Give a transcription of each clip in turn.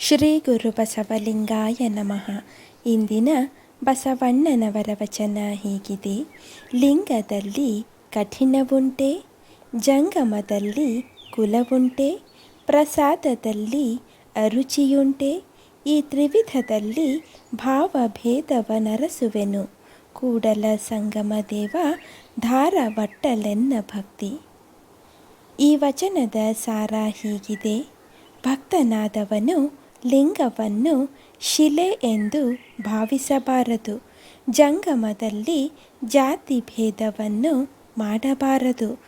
ಶ್ರೀ ಗುರು ಬಸವಲಿಂಗಾಯ ನಮಃ. ಇಂದಿನ ಬಸವಣ್ಣನವರ ವಚನ ಹೀಗಿದೆ. ಲಿಂಗದಲ್ಲಿ ಕಠಿಣವುಂಟೆ, ಜಂಗಮದಲ್ಲಿ ಕುಲವುಂಟೆ, ಪ್ರಸಾದದಲ್ಲಿ ಅರುಚಿಯುಂಟೆ, ಈ ತ್ರಿವಿಧದಲ್ಲಿ ಭಾವಭೇದವನರಸುವೆನು ಕೂಡಲ ಸಂಗಮ ದೇವ ಧಾರವಟ್ಟಲೆನ್ನ ಭಕ್ತಿ. ಈ ವಚನದ ಸಾರ ಹೀಗಿದೆ. ಭಕ್ತನಾದವನು ಲಿಂಗವನ್ನು ಶಿಲೆ ಎಂದು ಭಾವಿಸಬಾರದು. ಜಂಗಮದಲ್ಲಿ ಜಾತಿ ಭೇದವನ್ನು ಮಾಡಬಾರದು.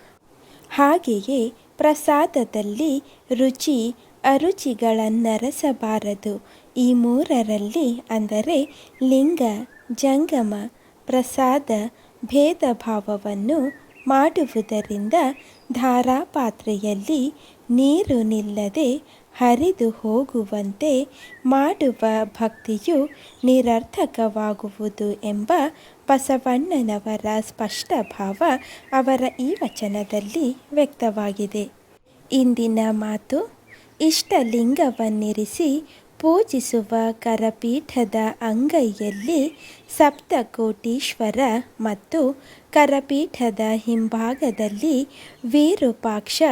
ಹಾಗೆಯೇ ಪ್ರಸಾದದಲ್ಲಿ ರುಚಿ, ಅರುಚಿಗಳನ್ನರಸಬಾರದು. ಈ ಮೂರರಲ್ಲಿ ಅಂದರೆ ಲಿಂಗ, ಜಂಗಮ, ಪ್ರಸಾದ ಭೇದ ಭಾವವನ್ನು ಮಾಡುವುದರಿಂದ ಧಾರಾಪಾತ್ರೆಯಲ್ಲಿ ನೀರು ನಿಲ್ಲದೆ ಹರಿದು ಹೋಗುವಂತೆ ಮಾಡುವ ಭಕ್ತಿಯು ನಿರರ್ಥಕವಾಗುವುದು ಎಂಬ ಬಸವಣ್ಣನವರ ಸ್ಪಷ್ಟ ಭಾವ ಅವರ ಈ ವಚನದಲ್ಲಿ ವ್ಯಕ್ತವಾಗಿದೆ. ಇಂದಿನ ಮಾತು ಇಷ್ಟಲಿಂಗವನ್ನಿರಿಸಿ ಪೂಜಿಸುವ ಕರಪೀಠದ ಅಂಗೈಯಲ್ಲಿ ಸಪ್ತಕೋಟೀಶ್ವರ ಮತ್ತು ಕರಪೀಠದ ಹಿಂಭಾಗದಲ್ಲಿ ವಿರೂಪಾಕ್ಷ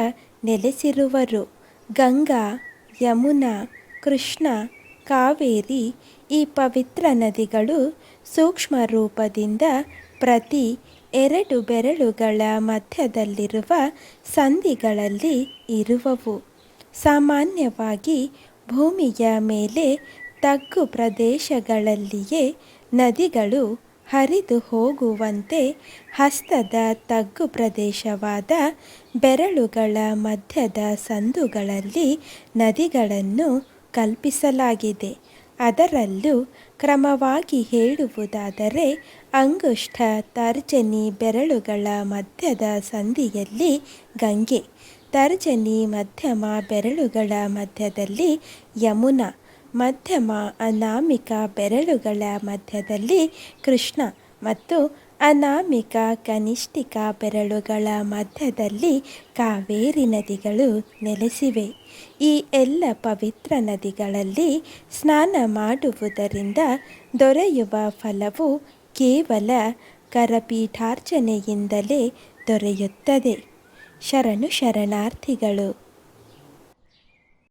ನೆಲೆಸಿರುವರು. ಗಂಗಾ, ಯಮುನಾ, ಕೃಷ್ಣ, ಕಾವೇರಿ ಈ ಪವಿತ್ರ ನದಿಗಳು ಸೂಕ್ಷ್ಮ ರೂಪದಿಂದ ಪ್ರತಿ ಎರಡು ಬೆರಳುಗಳ ಮಧ್ಯದಲ್ಲಿರುವ ಸಂಧಿಗಳಲ್ಲಿ ಇರುವವು. ಸಾಮಾನ್ಯವಾಗಿ ಭೂಮಿಯ ಮೇಲೆ ತಗ್ಗು ಪ್ರದೇಶಗಳಲ್ಲಿಯೇ ನದಿಗಳು ಹರಿದು ಹೋಗುವಂತೆ ಹಸ್ತದ ತಗ್ಗು ಪ್ರದೇಶವಾದ ಬೆರಳುಗಳ ಮಧ್ಯದ ಸಂದುಗಳಲ್ಲಿ ನದಿಗಳನ್ನು ಕಲ್ಪಿಸಲಾಗಿದೆ. ಅದರಲ್ಲೂ ಕ್ರಮವಾಗಿ ಹೇಳುವುದಾದರೆ, ಅಂಗುಷ್ಠ ತರ್ಜನಿ ಬೆರಳುಗಳ ಮಧ್ಯದ ಸಂದಿಯಲ್ಲಿ ಗಂಗೆ ತರ್ಜನಿ ಮಧ್ಯಮ ಬೆರಳುಗಳ ಮಧ್ಯದಲ್ಲಿ ಯಮುನಾ, ಮಧ್ಯಮ ಅನಾಮಿಕ ಬೆರಳುಗಳ ಮಧ್ಯದಲ್ಲಿ ಕೃಷ್ಣ ಮತ್ತು ಅನಾಮಿಕ ಕನಿಷ್ಠಿಕ ಬೆರಳುಗಳ ಮಧ್ಯದಲ್ಲಿ ಕಾವೇರಿ ನದಿಗಳು ನೆಲೆಸಿವೆ. ಈ ಎಲ್ಲ ಪವಿತ್ರ ನದಿಗಳಲ್ಲಿ ಸ್ನಾನ ಮಾಡುವುದರಿಂದ ದೊರೆಯುವ ಫಲವು ಕೇವಲ ಕರಪೀಠಾರ್ಚನೆಯಿಂದಲೇ ದೊರೆಯುತ್ತದೆ. ಶರಣು ಶರಣಾರ್ಥಿಗಳು.